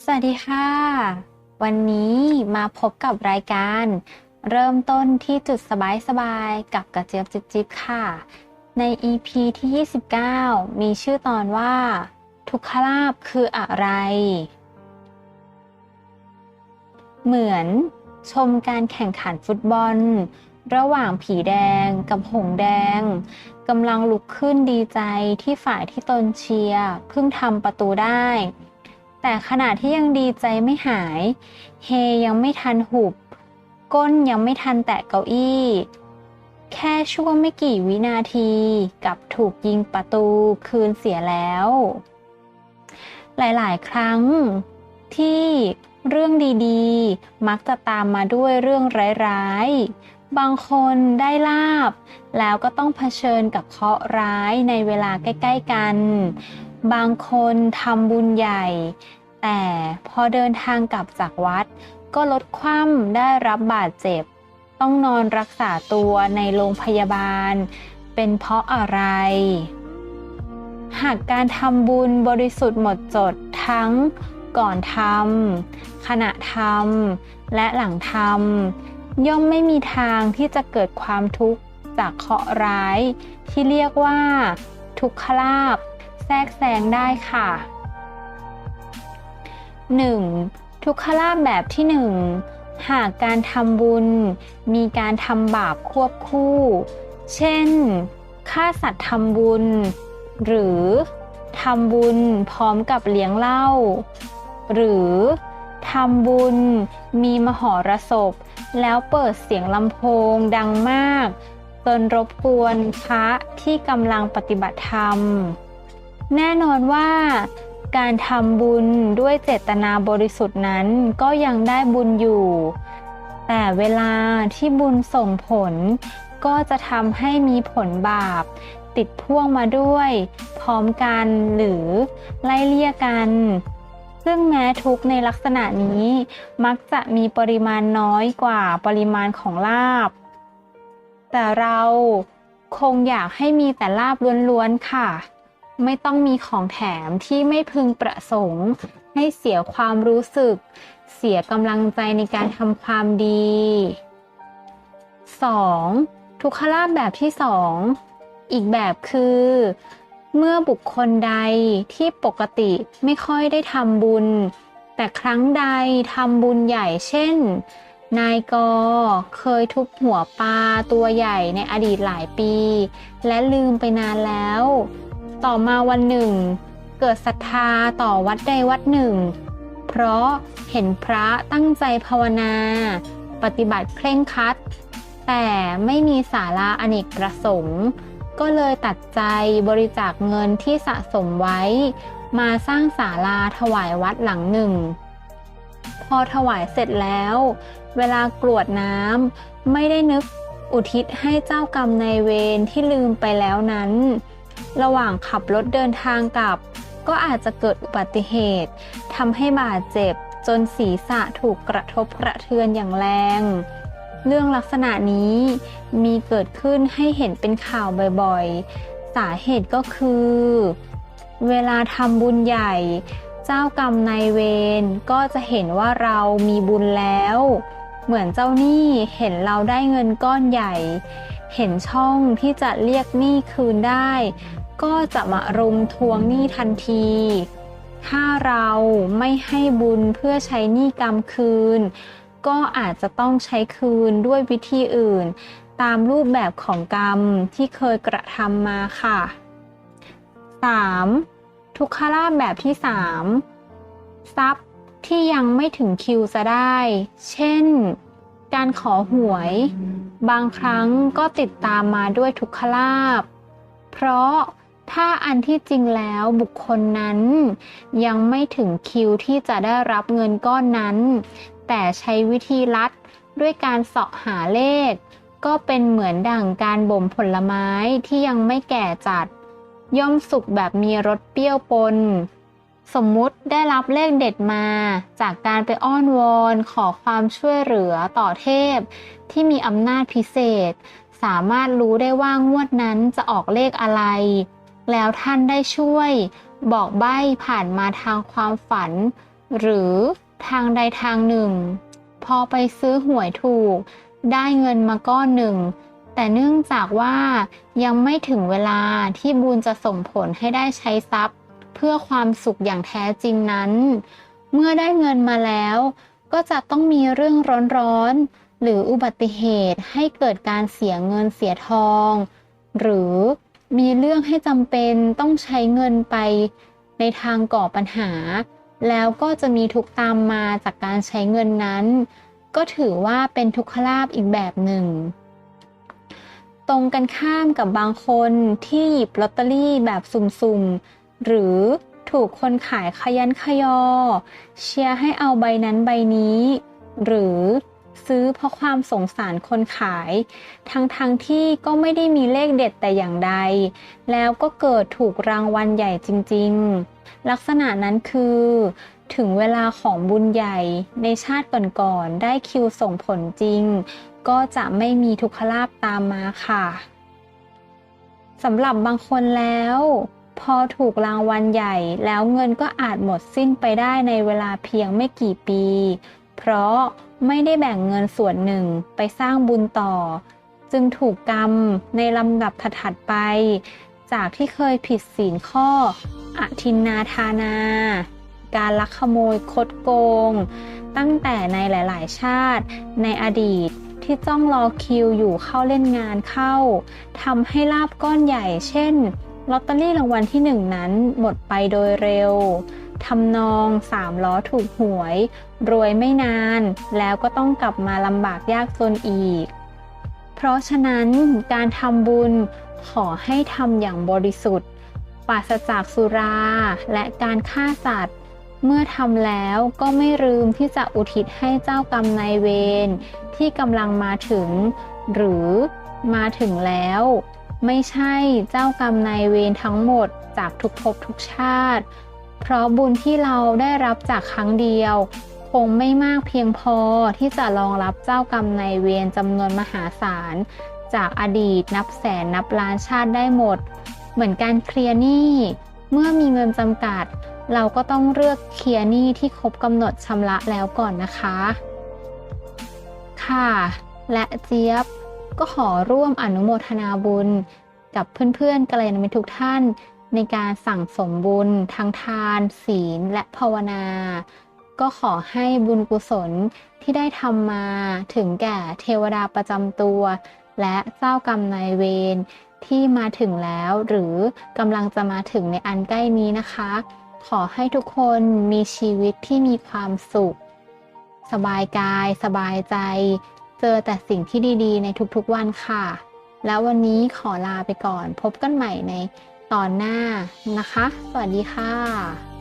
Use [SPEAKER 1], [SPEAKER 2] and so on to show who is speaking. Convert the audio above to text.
[SPEAKER 1] สวัสดีค่ะ วันนี้มาพบกับรายการ เริ่มต้นที่จุดสบายๆกับกระเจี๊ยบจิ๊บจิ๊บค่ะ ใน EP ที่ 29 มีชื่อตอนว่า ทุกขลาบคืออะไร เหมือนชมการแข่งขันฟุตบอล ระหว่างผีแดงกับหงแดงกำลังลุกขึ้นดีใจที่ฝ่ายที่ตนเชียร์เพิ่งทำประตูได้ แต่ขณะที่ยังดีใจไม่หาย เฮยังไม่ทันหุบ ก้นยังไม่ทันแตะเก้าอี้ แค่ช่วงไม่กี่วินาทีกับถูกยิงประตูคืนเสียแล้ว หลายๆ ครั้งที่เรื่องดีๆ มักจะตามมาด้วยเรื่องร้ายๆ บางคนได้ลาบ แล้วก็ต้องเผชิญกับเคราะห์ร้ายในเวลาใกล้ ๆ กัน บางคนทำบุญใหญ่ แต่พอเดินทางกลับจากวัด ก็ลดคว่ำได้รับบาดเจ็บ ต้องนอนรักษาตัวในโรงพยาบาล เป็นเพราะอะไร หากการทำบุญบริสุทธิ์หมดจดทั้งก่อนทำขณะทำและหลังทำย่อมไม่มีทางที่จะเกิดความทุกข์จากเคราะห์ร้าย ที่เรียกว่า ทุกขลาบ แทรกแซงได้ค่ะ 1. ทุกขลาบแบบที่ 1 หากการทำบุญ มีการทำบาปควบคู่ เช่นฆ่าสัตว์ทำบุญ หรือทำบุญพร้อมกับเลี้ยงเหล้าหรือทำบุญมีมหรสพ แล้วเปิดเสียงลำโพงดังมาก จนรบกวนพระที่กำลังปฏิบัติธรรม แน่นอนว่าการทำบุญด้วยเจตนาบริสุทธิ์นั้นก็ยังได้บุญอยู่ แต่เวลาที่บุญส่งผล ก็จะทำให้มีผลบาป ติดพ่วงมาด้วย พร้อมกันหรือไล่เลี่ยกัน ซึ่งแม้ทุกในลักษณะนี้มักจะมีปริมาณน้อยกว่าปริมาณของลาบ แต่เราคงอยากให้มีแต่ลาบล้วนๆค่ะ ไม่ต้องมีของแถมที่ไม่พึงประสงค์ ให้เสียความรู้สึก เสียกำลังใจในการทำความดี 2. ทุกขลาบแบบที่ 2 อีกแบบคือ เมื่อบุคคลใดที่ปกติไม่ค่อยได้ทำบุญ แต่ครั้งใดทำบุญใหญ่เช่นนายกเคยทุบหัวปลาตัวใหญ่ในอดีตหลายปี และลืมไปนานแล้ว ต่อมาวันหนึ่ง เกิดศรัทธาต่อวัดใดวัดหนึ่ง เพราะเห็นพระตั้งใจภาวนา ปฏิบัติเคร่งครัด แต่ไม่มีศาลาอเนกประสงค์ก็เลยตัดใจบริจาคเงินที่สะสมไว้ มาสร้างศาลาถวายวัดหลังหนึ่ง พอถวายเสร็จแล้ว เวลากรวดน้ำไม่ได้นึกอุทิศให้เจ้ากรรมนายเวรที่ลืมไปแล้วนั้น ระหว่างขับรถเดินทางกลับ ก็อาจจะเกิดอุบัติเหตุทำให้บาดเจ็บจนศีรษะถูกกระทบกระเทือนอย่างแรง เรื่องลักษณะนี้มีเกิดขึ้นให้เห็นเป็นข่าวบ่อยๆ สาเหตุก็คือ เวลาทำบุญใหญ่ เจ้ากรรมนายเวรก็จะเห็นว่าเรามีบุญแล้ว เหมือนเจ้าหนี้เห็นเราได้เงินก้อนใหญ่ เห็นช่องที่จะเรียกหนี้คืนได้ ก็จะมารุมทวงหนี้ทันที ถ้าเราไม่ให้บุญเพื่อใช้หนี้กรรมคืน ก็อาจจะต้องใช้คืนด้วยวิธีอื่น ตามรูปแบบของกรรมที่เคยกระทำมาค่ะ 3. ทุกขลาบแบบที่ 3 ทรัพย์ที่ยังไม่ถึงคิวจะได้ เช่น การขอหวย บางครั้งก็ติดตามมาด้วยทุกขลาบ เพราะถ้าอันที่จริงแล้วบุคคลนั้น ยังไม่ถึงคิวที่จะได้รับเงินก้อนนั้น แต่ใช้วิธีลัดด้วยการเสาะหาเลข ก็เป็นเหมือนดั่งการบ่มผลไม้ที่ยังไม่แก่จัด ย่อมสุกแบบมีรสเปรี้ยวปน สมมุติได้รับเลขเด็ดมา จากการไปอ้อนวอนขอความช่วยเหลือต่อเทพ ที่มีอำนาจพิเศษ สามารถรู้ได้ว่างวดนั้นจะออกเลขอะไร แล้วท่านได้ช่วย บอกใบ้ผ่านมาทางความฝัน หรือทางใดทางหนึ่ง พอไปซื้อหวยถูก ได้เงินมาก้อนหนึ่ง แต่เนื่องจากว่ายังไม่ถึงเวลาที่บุญจะส่งผลให้ได้ใช้ทรัพย์ พื่อความสุขอย่างแท้จริงนั้น เมื่อได้เงินมาแล้ว ก็จะต้องมีเรื่องร้อนๆ หรืออุบัติเหตุให้เกิดการเสียเงินเสียทอง หรือมีเรื่องให้จำเป็นต้องใช้เงินไปในทางก่อปัญหา แล้วก็จะมีทุกตามมาจากการใช้เงินนั้น ก็ถือว่าเป็นทุกขลาภอีกแบบหนึ่ง ตรงกันข้ามกับบางคนที่หยิบลอตเตอรี่แบบสุ่มๆ หรือถูกคนขายขยันขยอ เชียร์ให้เอาใบนั้นใบนี้ หรือซื้อเพราะความสงสารคนขาย ทั้งๆทที่ก็ไม่ได้มีเลขเด็ดแต่อย่างใด แล้วก็เกิดถูกรางวัลใหญ่จริงๆ ลักษณะนั้นคือ ถึงเวลาของบุญใหญ่ในชาติก่อนๆได้คิวส่งผลจริง ก็จะไม่มีทุกขลาภตามมาค่ะสำหรับบางคนแล้ว พอถูกรางวัลใหญ่แล้วเงินก็อาจหมดสิ้นไปได้ในเวลาเพียงไม่กี่ปี เพราะไม่ได้แบ่งเงินส่วนหนึ่งไปสร้างบุญต่อ จึงถูกกรรมในลำดับถัดไป จากที่เคยผิดศีลข้อ อทินนาทานา การลักขโมยคดโกง ตั้งแต่ในหลาย ๆ ชาติ ในอดีตที่จ้องรอคิวอยู่เข้าเล่นงานเข้าทำให้ลาบก้อนใหญ่เช่น ลอตเตอรี่รางวัลที่หนึ่งนั้นหมดไปโดยเร็วทำนองสามล้อถูกหวย รวยไม่นาน แล้วก็ต้องกลับมาลำบากยากจนอีก เพราะฉะนั้นการทำบุญขอให้ทำอย่างบริสุทธิ์ปราศจากสุราและการฆ่าสัตว์ เมื่อทำแล้วก็ไม่ลืมที่จะอุทิศให้เจ้ากรรมนายเวรที่กำลังมาถึง หรือมาถึงแล้ว ไม่ใช่เจ้ากรรมนายเวรทั้งหมดจากทุกภพทุกชาติ เพราะบุญที่เราได้รับจากครั้งเดียว คงไม่มากเพียงพอที่จะรองรับเจ้ากรรมนายเวรจำนวนมหาศาล จากอดีตนับแสนนับล้านชาติได้หมด เหมือนการเคลียร์หนี้เมื่อมีเงินจำกัด เราก็ต้องเลือกเคลียร์หนี้ที่ครบกำหนดชำระแล้วก่อนนะคะ ค่ะ และเจี๊ยบ ก็ขอร่วมอนุโมทนาบุญ กับเพื่อนๆกัลยาณมิตรทุกท่าน ในการสั่งสมบุญทั้งทาน ศีลและภาวนา ก็ขอให้บุญกุศลที่ได้ทำมาถึงแก่เทวดาประจำตัว และเจ้ากรรมนายเวรที่มาถึงแล้วหรือกำลังจะมาถึงในอันใกล้นี้นะคะ ขอให้ทุกคนมีชีวิตที่มีความสุข สบายกาย สบายใจ เจอแต่สิ่งที่ดีๆ ในทุกๆวันค่ะ แล้ววันนี้ขอลาไปก่อน พบกันใหม่ในตอนหน้านะคะ สวัสดีค่ะ